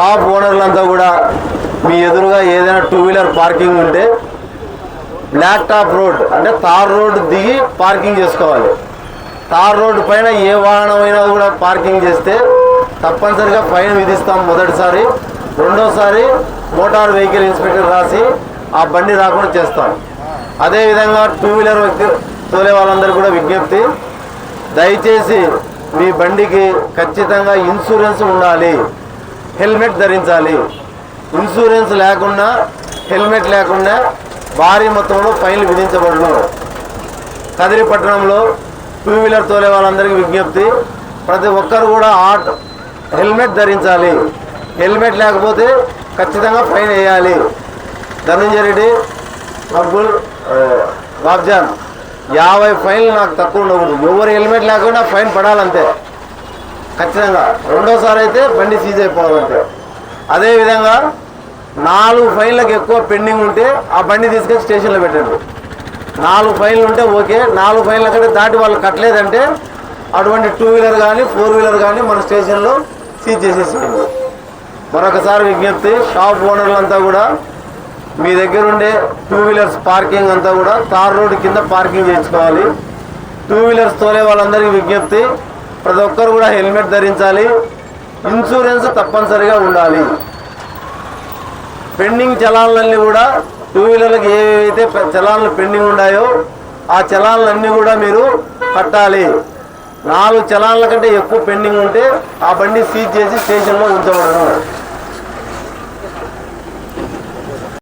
Shop ఓనర్లంతా కూడా మీ ఎదురుగా ఏదైనా టూ వీలర్ పార్కింగ్ ఉంటే బ్లాక్ టాప్ రోడ్ అంటే తార్ రోడ్ దిగి పార్కింగ్ చేసుకోవాలి. తార్ రోడ్డు పైన ఏ వాహనమైనా కూడా పార్కింగ్ చేస్తే తప్పనిసరిగా ఫైన్ విధిస్తాం మొదటిసారి. రెండోసారి మోటార్ వెహికల్ ఇన్స్పెక్టర్ రాసి ఆ బండి రాకుండా చేస్తాం. అదేవిధంగా టూ వీలర్ వ్యక్తి తోలే వాళ్ళందరూ కూడా విజ్ఞప్తి దయచేసి మీ బండికి ఖచ్చితంగా ఇన్సూరెన్స్ ఉండాలి. హెల్మెట్ ధరించాలి. ఇన్సూరెన్స్ లేకుండా హెల్మెట్ లేకుండా భారీ మొత్తంలో ఫైన్లు విధించబడును. కదిరి పట్టణంలో టూ వీలర్ తోలే వాళ్ళందరికీ విజ్ఞప్తి ప్రతి ఒక్కరు కూడా ఆటో హెల్మెట్ ధరించాలి. హెల్మెట్ లేకపోతే ఖచ్చితంగా ఫైన్ వేయాలి. ధనంజయ రెడ్డి అబ్దుల్ బాబ్జాన్ యాభై ఫైన్లు నాకు తక్కువ ఉండకూడదు. ఎవరు హెల్మెట్ లేకుండా ఫైన్ పడాలంతే. ఖచ్చితంగా. రెండోసారి అయితే బండి సీజ్ అయిపోవాలంటే. అదేవిధంగా నాలుగు ఫైన్లకు ఎక్కువ పెండింగ్ ఉంటే ఆ బండి తీసుకొచ్చి స్టేషన్లో పెట్టండి. నాలుగు ఫైన్లు ఉంటే ఓకే. నాలుగు ఫైన్ల కంటే దాటి వాళ్ళు కట్టలేదంటే అటువంటి టూ వీలర్ కానీ ఫోర్ వీలర్ కానీ మన స్టేషన్లో సీజ్ చేసేసేయండి మరొకసారి విజ్ఞప్తి షాప్ ఓనర్లంతా కూడా మీ దగ్గర ఉండే టూ వీలర్స్ పార్కింగ్ అంతా కూడా తార్ రోడ్డు కింద పార్కింగ్ చేయించుకోవాలి. టూ వీలర్స్ తోలే వాళ్ళందరికీ విజ్ఞప్తి ప్రతి ఒక్కరు కూడా హెల్మెట్ ధరించాలి. ఇన్సూరెన్స్ తప్పనిసరిగా ఉండాలి. పెండింగ్ చలాన్లన్నీ కూడా టూ వీలర్లకు ఏవైతే చలాన్లు పెండింగ్ ఉన్నాయో ఆ చలాన్లన్నీ కూడా మీరు కట్టాలి. నాలుగు చలాన్ల కంటే ఎక్కువ పెండింగ్ ఉంటే ఆ బండి సీజ్ చేసి స్టేషన్లో ఉంచబడను